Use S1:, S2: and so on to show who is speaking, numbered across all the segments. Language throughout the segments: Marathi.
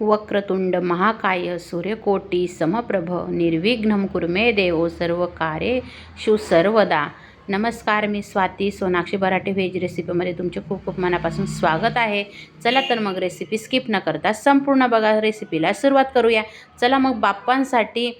S1: वक्रतुंड महाकाय सूर्यकोटी समप्रभ निर्विघ्न कुर्मे देव सर्व कार्येषु सर्वदा नमस्कार मी स्वाती सोनाक्षी बराटे व्हेज रेसिपीमध्ये तुमचे खूप खूप मनापासून स्वागत आहे. चला तर मग रेसिपी स्किप न करता संपूर्ण बघा रेसिपीला सुरुवात करूया. चला मग बाप्पांसाठी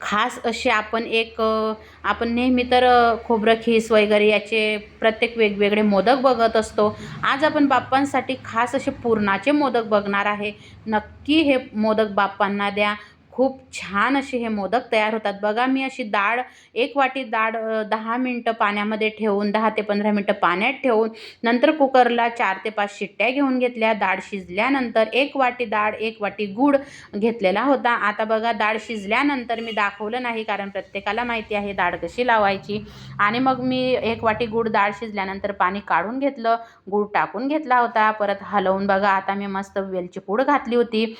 S1: खास असे आपण एक आपण नेहमी तर खोबरं खीस वगैरे याचे प्रत्येक वेगवेगळे मोदक बघत असतो. आज आपण बाप्पांसाठी खास असे पुरणाचे मोदक बघणार आहे. नक्की हे मोदक बाप्पांना द्या. खूप छान असे हे मोदक तयार होतात. बघा मी अशी डाळ एक वाटी डाळ दहा मिनटं पाण्यामध्ये ठेवून दहा ते पंधरा मिनटं पाण्यात ठेवून नंतर कुकरला चार ते पाच शिट्ट्या घेऊन घेतल्या. डाळ शिजल्यानंतर एक वाटी डाळ एक वाटी गूळ घेतलेला होता. आता बघा डाळ शिजल्यानंतर मी दाखवलं नाही कारण प्रत्येकाला माहिती आहे डाळ कशी लावायची. आणि मग मी एक वाटी गूळ डाळ शिजल्यानंतर पाणी काढून घेतलं. गूळ टाकून घेतला होता. परत हलवून बघा आता मी मस्त वेलची पूड घातली होती.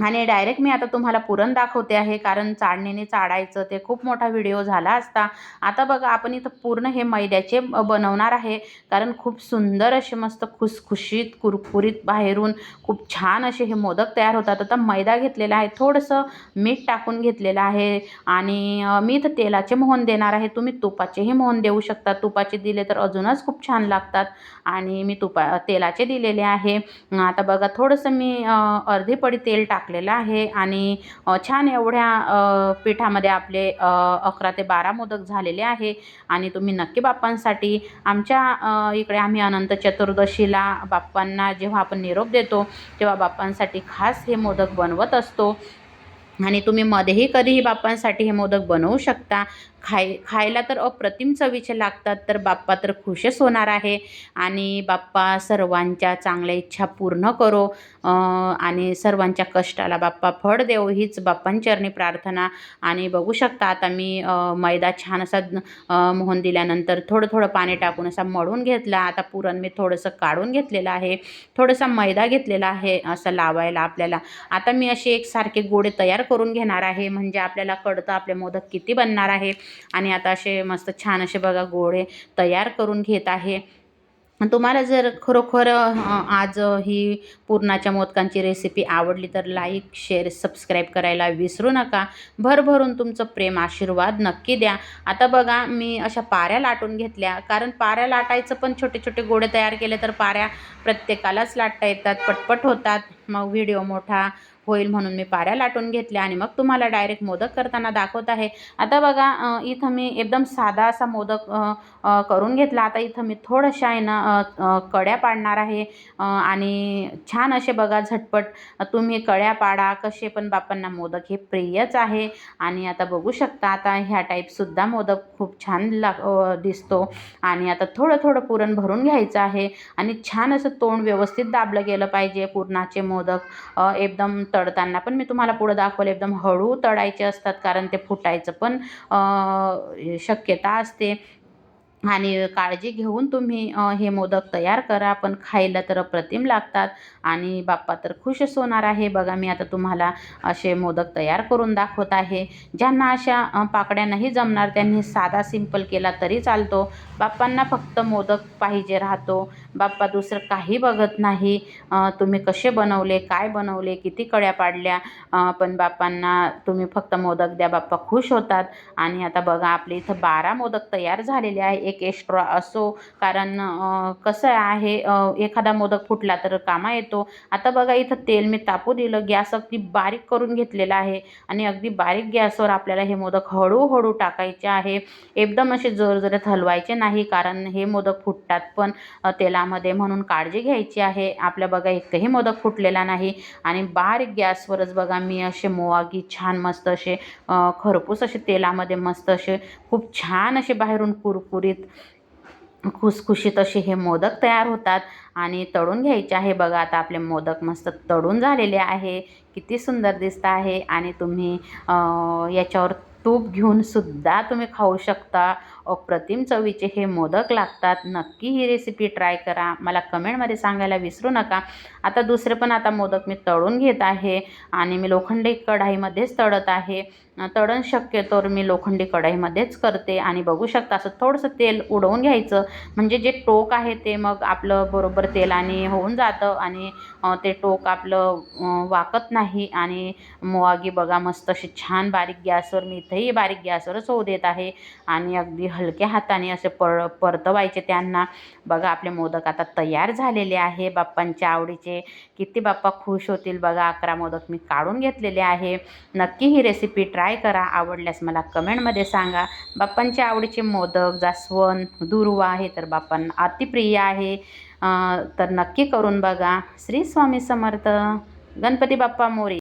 S1: आणि डायरेक्ट मी आता तुम्हाला पुरण दाखवते आहे कारण चाळणीने चाळायचं ते खूप मोठा व्हिडिओ झाला असता. आता बघा आपण इथं पूर्ण हे मैद्याचे बनवणार आहे कारण खूप सुंदर असे मस्त खुसखुशीत कुरकुरीत बाहेरून खूप छान असे हे मोदक तयार होतात. आता मैदा घेतलेला आहे थोडंसं मीठ टाकून घेतलेलं आहे आणि मी इथं तेलाचे मोहन देणार आहे. तुम्ही तुपाचेही मोहन देऊ शकता. तुपाचे दिले तर अजूनच खूप छान लागतात आणि मी तुपा तेलाचे दिलेले आहे. आता बघा थोडंसं मी अर्धी पडी तेल टाकलेलं आहे आणि छान एवढ्या पीठामध्ये पिठामध्ये आपले अकरा ते बारा मोदक झालेले आहे आणि तुम्ही नक्की बाप्पांसाठी आमच्या इकडे आम्ही अनंत चतुर्दशीला बाप्पांना जेव्हा आपण निरोप देतो तेव्हा बाप्पांसाठी खास हे मोदक बनवत असतो. आणि तुम्ही मध्येही कधीही बाप्पांसाठी हे मोदक बनवू शकता. खाय खायला तर अप्रतिम चवीचे लागतात तर बाप्पा तर खुशच होणार आहे. आणि बाप्पा सर्वांच्या चांगल्या इच्छा पूर्ण करो. आणि सर्वांच्या कष्टाला बाप्पा फळ देव हीच बाप्पांचरणी प्रार्थना. आणि बघू शकता आता मी मैदा छान असा मोहन दिल्यानंतर थोडं थोडं पाणी टाकून असा मळून घेतला. आता पुरण मी थोडंसं काढून घेतलेलं आहे. थोडासा मैदा घेतलेला आहे असं लावायला आपल्याला. आता मी असे एकसारखे गोळे तयार करून घेणार आहे. म्हणजे आपल्याला कळतं आपले मोदक किती बनणार आहे. आणि आता असे मस्त छान असे बघा गोळे तयार करून घेत आहे. तुम्हाला जर खरोखर आज ही पुरणाच्या मोदकांची रेसिपी आवडली तर लाईक शेअर सबस्क्राईब करायला विसरू नका. भरभरून तुमचं प्रेम आशीर्वाद नक्की द्या. आता बघा मी अशा पाऱ्या लाटून घेतल्या. कारण पाऱ्या लाटायचं पण छोटे छोटे गोडे तयार केले तर पाऱ्या प्रत्येकालाच लाटता येतात पटपट होतात. मग व्हिडिओ मोठा होईल म्हणून मी पाऱ्या लाटून घेतल्या आणि मग तुम्हाला डायरेक्ट मोदक करताना दाखवत आहे. आता बघा इथं मी एकदम साधा असा मोदक करून घेतला. आता इथं मी थोडंशा आहे ना कड्या पाडणार आहे. आणि छान असे बघा झटपट तुम्ही कड्या पाडा कसे पण बापांना मोदक हे प्रियच आहे. आणि आता बघू शकता आता ह्या टाईपसुद्धा मोदक खूप छान लाग दिसतो. आणि आता थोडं थोडं पुरण भरून घ्यायचं आहे. आणि छान असं तोंड व्यवस्थित दाबलं गेलं पाहिजे पुरणाचे मोदक. एकदम तळताना पण मी तुम्हाला पुढं दाखवलं एकदम हळू तळायचे असतात कारण ते फुटायचं पण शक्यता असते. आणि काळजी घेऊन तुम्ही हे मोदक तयार करा. पण खायला तर अप्रतिम लागतात. आणि बाप्पा तर खुशच होणार आहे. बघा मी आता तुम्हाला असे मोदक तयार करून दाखवत आहे. ज्यांना अशा पाकड्या नाही जमणार त्यांनी साधा सिंपल केला तरी चालतो. बाप्पांना फक्त मोदक पाहिजे राहतो. बाप्पा दुसरं काही बघत नाही. तुम्ही कसे बनवले काय बनवले किती कड्या पाडल्या? पण बाप्पांना तुम्ही फक्त मोदक द्या बाप्पा खुश होतात. आणि आता बघा आपल्या इथं बारा मोदक तयार झालेले आहे. एक एक्स्ट्रा असो कारण कसं आहे एखादा मोदक फुटला तर कामा येतो. आता बघा इथं तेल मी तापू दिलं गॅस अगदी बारीक करून घेतलेला आहे. आणि अगदी बारीक गॅसवर आपल्याला हे मोदक हळूहळू टाकायचे आहे. एकदम असे जोरजोरात हलवायचे नाही कारण हे मोदक फुटतात पण त्याला त्यामध्ये म्हणून काळजी घ्यायची आहे. आपल्या बघा एकही मोदक फुटलेला नाही. आणि बारीक गॅसवरच बघा मी असे मोवागी छान मस्त असे खरपूस असे तेलामध्ये मस्त असे खूप छान असे बाहेरून कुरकुरीत खुसखुशीत असे हे मोदक तयार होतात. आणि तळून घ्यायचे आहे बघा आता आपले मोदक मस्त तळून झालेले आहे. किती सुंदर दिसत आहे. आणि तुम्ही याच्यावर तूप घेऊन सुद्धा तुम्ही खाऊ शकता. अप्रतिम चवीचे हे मोदक लागतात. नक्की ही रेसिपी ट्राय करा. मला कमेंटमध्ये सांगायला विसरू नका. आता दुसरे पण आता मोदक मी तळून घेत आहे आणि मी लोखंडी कढाईमध्येच तळत आहे. तळण शक्यतोवर मी लोखंडी कढाईमध्येच करते आणि बघू शकता असं थोडंसं तेल उडवून घ्यायचं. म्हणजे जे टोक आहे ते मग आपलं बरोबर तेलाने होऊन जातं आणि ते टोक आपलं वाकत नाही आणि मुवागी बघा मस्त अशी छान बारीक गॅसवर मी इथेही बारीक गॅसवरच होऊ देत आहे. आणि अगदी हलक्या हाताने असे पर परतवायचे त्यांना. बघा आपले मोदक आता तयार झालेले आहे. बाप्पांच्या आवडीचे किती बाप्पा खुश होतील बघा. अकरा मोदक मी काढून घेतलेले आहे. नक्की ही रेसिपी ट्राय करा. आवडल्यास मला कमेंटमध्ये सांगा. बाप्पांच्या आवडीचे मोदक जास्वंद दुर्वा आहे तर बाप्पांना अतिप्रिय आहे. तर नक्की करून बघा. श्री स्वामी समर्थ. गणपती बाप्पा मोरी.